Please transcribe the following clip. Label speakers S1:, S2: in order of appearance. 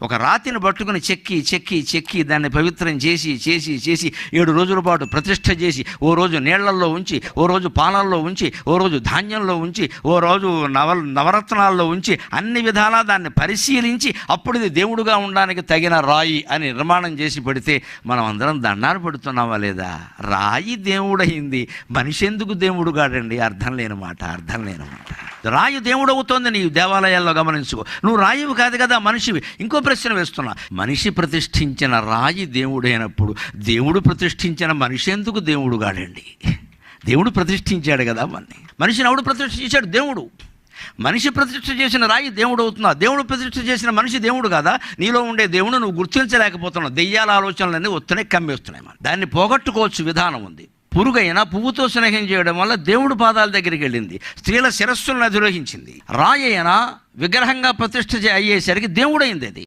S1: ఒక రాతిని పట్టుకుని చెక్కి చెక్కి చెక్కి దాన్ని పవిత్రం చేసి చేసి చేసి ఏడు రోజుల పాటు ప్రతిష్ఠ చేసి ఓ రోజు నీళ్ళల్లో ఉంచి ఓ రోజు పాలల్లో ఉంచి ఓ రోజు ధాన్యంలో ఉంచి ఓ రోజు నవ నవరత్నాల్లో ఉంచి అన్ని విధాలా దాన్ని పరిశీలించి అప్పుడు ఇది దేవుడుగా ఉండడానికి తగిన రాయి అని నిర్మాణం చేసి పెడితే మనం అందరం దండాలు పెడుతున్నామా లేదా? రాయి దేవుడైంది మనిషి ఎందుకు దేవుడు కాడండి అర్థం లేని మాట అర్థం లేని మాట. రాయి దేవుడు అవుతోంది నీ దేవాలయాల్లో గమనించుకో. నువ్వు రాయివి కాదు కదా మనిషివి. ఇంకో ప్రశ్న వేస్తున్నా. మనిషి ప్రతిష్ఠించిన రాయి దేవుడైనప్పుడు దేవుడు ప్రతిష్ఠించిన మనిషి ఎందుకు దేవుడు కాడండి? దేవుడు ప్రతిష్ఠించాడు కదా మన్ని. మనిషిని ఎవడు ప్రతిష్ఠించాడు దేవుడు. మనిషి ప్రతిష్ఠ చేసిన రాయి దేవుడు అవుతున్నా దేవుడు ప్రతిష్ఠ చేసిన మనిషి దేవుడు కదా? నీలో ఉండే దేవుడు నువ్వు గుర్తించలేకపోతున్నావు. దెయ్యాల ఆలోచనలన్నీ వస్తున్నాయి కమ్మేస్తున్నాయి మనం దాన్ని పోగొట్టుకోవచ్చు విధానం ఉంది. పురుగైన పువ్వుతో స్నేహం చేయడం వల్ల దేవుడు పాదాల దగ్గరికి వెళ్ళింది. స్త్రీల శిరస్సులను అధిరోహించింది. రాయి అయినా విగ్రహంగా ప్రతిష్ఠ అయ్యేసరికి దేవుడైంది అది.